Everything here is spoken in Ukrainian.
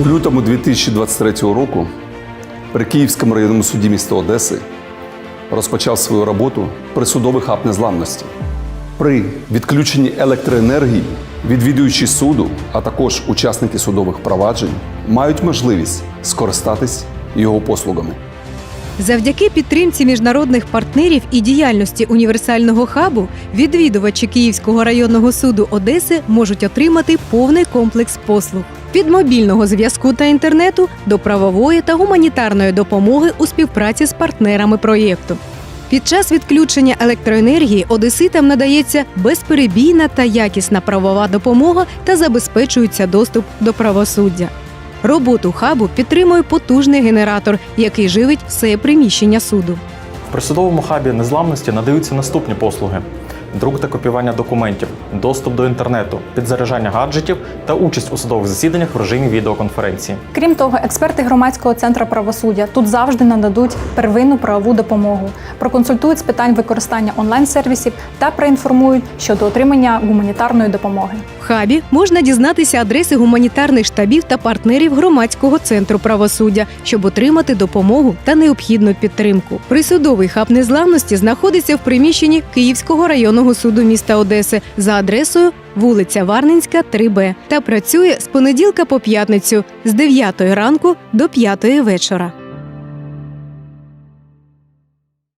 У лютому 2023 року при Київському районному суді міста Одеси розпочав свою роботу присудовий хаб незламності. При відключенні електроенергії відвідуючі суду, а також учасники судових проваджень мають можливість скористатись його послугами. Завдяки підтримці міжнародних партнерів і діяльності універсального хабу відвідувачі Київського районного суду Одеси можуть отримати повний комплекс послуг від мобільного зв'язку та інтернету до правової та гуманітарної допомоги у співпраці з партнерами проєкту. Під час відключення електроенергії одеситам надається безперебійна та якісна правова допомога та забезпечується доступ до правосуддя. Роботу хабу підтримує потужний генератор, який живить все приміщення суду. В присудовому хабі незламності надаються наступні послуги: друк та копіювання документів, доступ до інтернету, підзаряджання гаджетів та участь у судових засіданнях в режимі відеоконференції. Крім того, експерти громадського центру правосуддя тут завжди нададуть первинну правову допомогу, проконсультують з питань використання онлайн-сервісів та проінформують щодо отримання гуманітарної допомоги. В хабі можна дізнатися адреси гуманітарних штабів та партнерів громадського центру правосуддя, щоб отримати допомогу та необхідну підтримку. Присудовий хаб незламності знаходиться в приміщенні Київського районного суду міста Одеси за адресою вулиця Варненська, 3Б та працює з понеділка по п'ятницю з 9 ранку до 5 вечора.